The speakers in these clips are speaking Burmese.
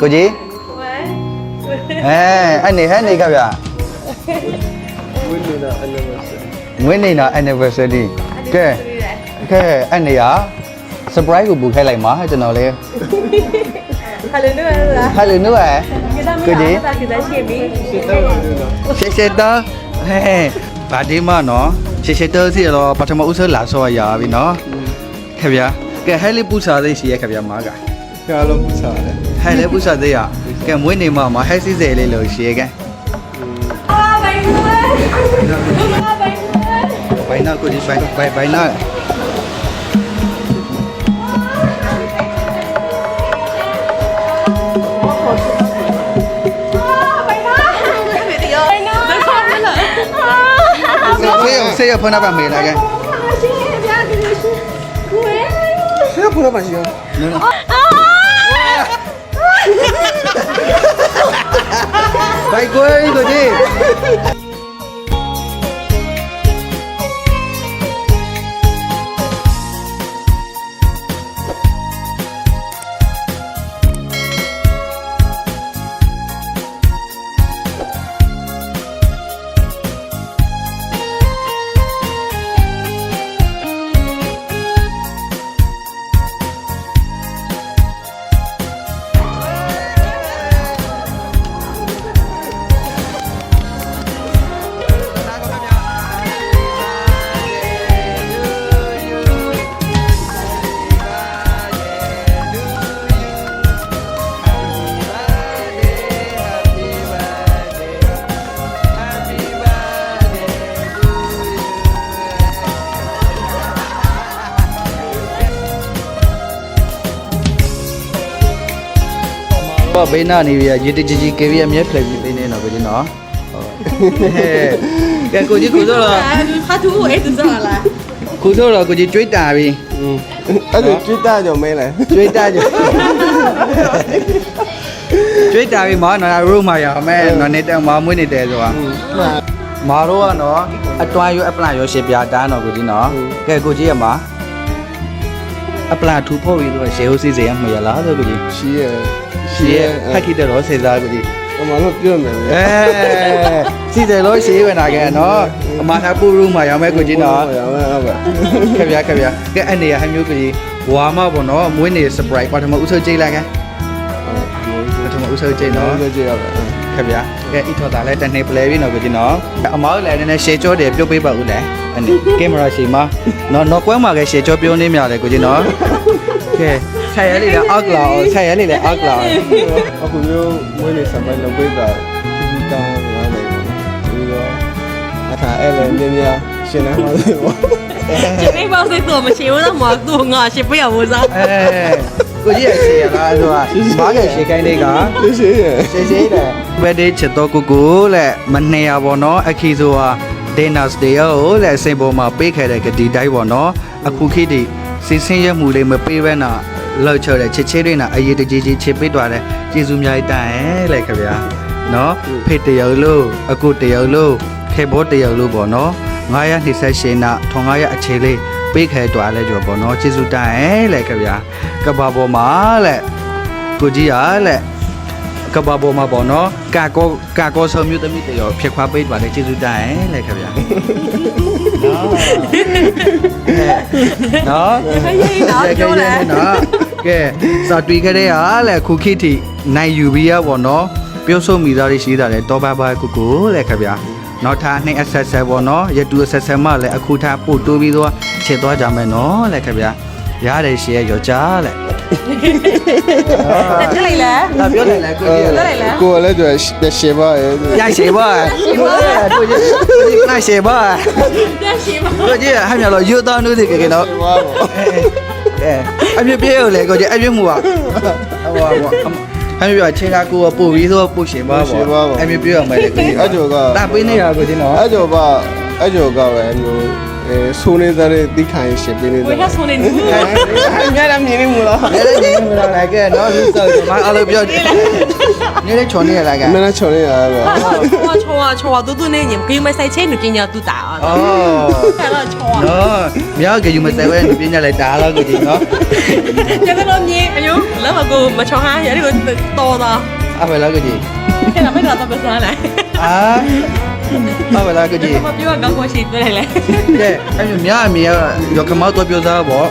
ကိုကြီးအဲအနေဟဲ့နေခဗျာဝင်းနေတာ anniversary ကဲကဲအနေရ surprise ကိုပူခိုက်လိုက်မှာကျွန်တော်လဲ Hallelujah လား Hallelujah ကိုကြီးရှေ့ရှေ့တော့ဟဲ့ဘာဒီမနော်ရှေ့ရှေ့တော့စီတော့ပထမဦးဆုံးလာဆောရပါပြီနော်ခဗျာကဲဟဲလီပူစာသိရှိရခဗျာမားကခါလုံးပူစာလဲ ဟဲ့လေပူစားသေးရကဲမွေးနေမှာမဟဲ့စီစေလေးလို့ရှေးကဲအာဘိုင်နွယ်အာဘိုင်နွယ်ဘိုင်နာကိုဒီဘိုင်ဘိုင်ဘိုင်နာ sẽ ở phần bạn mệt lại cái sẽ ở phần bạn gì không န်းပါရှိ ပေါ့ဘေးနာနေပြီရေတကြီးကြီးကေဗီအမြဲဖလက်ပြီးပေးနေတော့ဗျာနော်ကဲကိုကြီးကိုစောလားဟာသူအဲ့ဒါစောလားကိုစောလားကိုကြီးကြွိတာပြီအဲ့ဒါကြွိတာကြောင့်မဲလဲကြွိတာကြောင့်ကြွိတာပြီမောနော်ရူမာရမဲနော်နေတောင်မမွေးနေတယ်ဆိုတာမာတော့ကနော်အတွားရောအပလာရောရှေပြာတန်းတော့ကိုကြီးနော်ကဲကိုကြီးရမှာအပလာထူဖို့ပြီးတော့ရေဟုတ်စီစေရမှာလားဆိုကိုကြီးရှိရ ရှေဖက်ခိတဲ့တော့စေစားကိုကြီးအမလို့ပြောမယ်အဲစီတယ်လို့ရှေးဝင်လာခဲ့နော်အမသာပူရူမှာရမယ်ကိုကြီးနော်ဟုတ်ပါဟုတ်ပါခဗျာခဗျာကဲအနေရဟမျိုးကိုကြီးဝါမပေါ့နော်မွေးနေ surprise ပထမဦးဆုံးကြိတ်လိုက်ခဲ့ပထမဦးဆုံးကြိတ်နော်ဟုတ်ကြည့်ရပါခဗျာကဲဣထော်တာလဲတနေ့ပလဲပြီနော်ကိုကြီးနော်အမောက်လည်းနည်းနည်းရှေကြောတယ်ပြုတ်ပေးပါဦးလဲအနေကင်မရာရှေမနော်နော်ကွဲမှာကရှေကြောပြုံးနေမြတယ်ကိုကြီးနော်ကဲ ထိုင်ရနေတဲ့အောက်လာထိုင်ရနေတဲ့အောက်လာအခုမျိုးမွေးနေစပိုင်းလောက်ပေးတာဒီတောင်းရတယ်ပြီးတော့အခါအဲ့လည်းမြင်များရှင်နေမှာလို့ပေါ့ဒီနေ့ပေါ့စိတ်တော့မရှိဘူးတော့မတော့ငါရှစ်ပြရဘူးစားအဲကိုကြီးရရှိရလားဆိုတော့ဘာကရှိကိုင်းလေးကရှိရရှိရှိတယ်ဘယ်ဒေးချက်တော့ကိုကိုလဲမနေရပါတော့အခီဆိုဟာဒေနာစတေယောလဲစင်ပေါ်မှာပေးခဲ့တဲ့ဂတိတိုင်းပေါ့နော်အခုခေတ်ဒီစီစင်းရမှုလေးမပေးဘဲနဲ့ လှုပ်ချုပ်တဲ့ချစ်ချေးတွေနဲ့အရေးတကြီးကြီးချစ်ပေးသွားတဲ့ကျေးဇူးများကြီးတန်ရဲ့လေခင်ဗျာနော်ဖေတယောက်လို့အကုတယောက်လို့ခေဘောတယောက်လို့ပေါ့နော်928နာ1500အခြေလေးပေးခဲသွားလဲကြောပေါ့နော်ကျေးဇူးတန်ရဲ့လေခင်ဗျာကဘာပေါ်မှာလေကိုကြီးရလေကဘာပေါ်မှာပေါ့နော်ကာကောကာကောဆောင်မျိုးသမီးတယောက်ဖြစ်ခွာပေးသွားတယ်ကျေးဇူးတန်ရဲ့လေခင်ဗျာနော်နော်ရေးရေးနော်ပြောလဲနော် ကဲစာတွေ့ခဲ့တဲ့ဟာလဲခုခိတိနိုင်ယူပြီးရပေါ့နော်ပြုတ်ဆုံးမိသားတွေရှိတာလဲတောပါပါကုကုလဲခင်ဗျာနောက်ထားနှိမ့်အဆက်ဆက်ပေါ့နော်ရတူအဆက်ဆက်မှလဲအခုထားပို့တိုးပြီးတော့ခြေသွားကြမယ်နော်လဲခင်ဗျာ ရတယ်ရှင်ရဲ့ယောက်ျားလေ။တက်လိုက်လဲ။ဟာပြောလိုက်လဲကိုကြီး။တက်လိုက်လဲကိုကလည်းသူကရှေပါရဲ့။ရိုက်ရှေပါ။ကိုကြီးကကိုကြီးကရှေပါ။ရိုက်ရှေပါ။ကိုကြီးကဟမ်ရလို့ယူတော်နုသိကေကေနော်။အဲအမြပြည့်ရလေကိုကြီးအမြမှုပါ။ဟောဟောအမေပြောချင်းကကိုကပို့ပြီးဆိုပို့ရှင်ပါပေါ့အမေပြောရမယ်လေကိုကြီးအဲ့ကျော်ကတာပေးနေရကိုကြီးနော်အဲ့ကျော်ကအဲ့ကျော်ကပဲမျိုး အဲဆိုးနေတဲ့တိခိုင်ရှင်ပေးနေဝေတယ် ထဆုံးနေနူးအများရမြင်နေမလား နေလေနေမလားလိုက်ကဲနော်လူစောမအားလို့ပြောနေလေချော်နေရလားကမင်းချော်နေရတာချောချောချောတူတူနေညကိမဆိုင်ချေနူတင်ညာတူတာအော်အဲ့တော့ချောနော်မြောက်ကယူမစဲဝဲပြင်းညလိုက်တာတော့ကြည့်နော်ကျတော့မြေအယုလောကကိုမချောဟာရဒီကိုတော်တာအဘလားကြည့်အဲ့ဒါမဲ့တော့ပစလာလိုက် အာ အဘလားကြည့်မပြောကောင်းကိုရှိတယ်လေကဲအဲ့မျိုးမြအမေရောကမောက်တော့ပြောသားပေါ့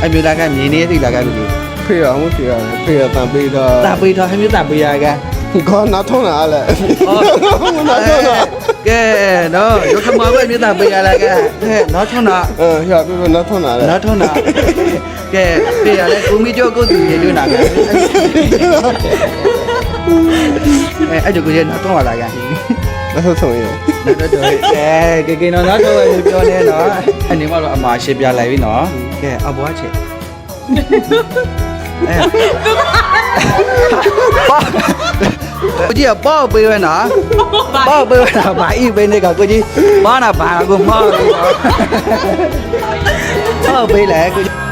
အဲ့မျိုးလာကမြင်နေသိလာကလူကြီးဖေရအောင်ဖေရတယ်ဖေရတန်ပေးတော့တာပေးတော့ဟမျိုးတာပေးရကကောနာထုံးတာလဲအော်ကဲနော်ရောကမောက်ပဲမျိုးတာပေးရလာကဲနော်ထွန်းတာအဲရပြပြနာထုံးတာလဲနော်ထွန်းတာကဲပေးရလဲကိုမီကျော်ကိုသူရေလွနာကဲအဲအဲ့ဒါကိုရနော်ထွန်းလာက လက်ထုံးရနော်တော့တော့ကဲကဲကဲနော်နော်တော့ပြောနေနော်အနေမတော့အမာရှင်းပြလိုက်ပြီနော်ကဲအဘွားချက်အဲကိုကြီးကပေါ့ပေးရနော်ပေါ့ပေးရနော်ဘာဤပေးနေကကိုကြီးဘာနာဘာကိုမောက်နေတော့ပေါ့ပေးလေကိုကြီး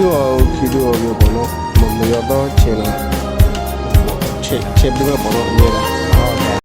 တို့ခီတို့မျိုးပေါ့နော်မရတော့ချင်လားချက်ချက်ပြီးတော့ပေါ့နော်အများလား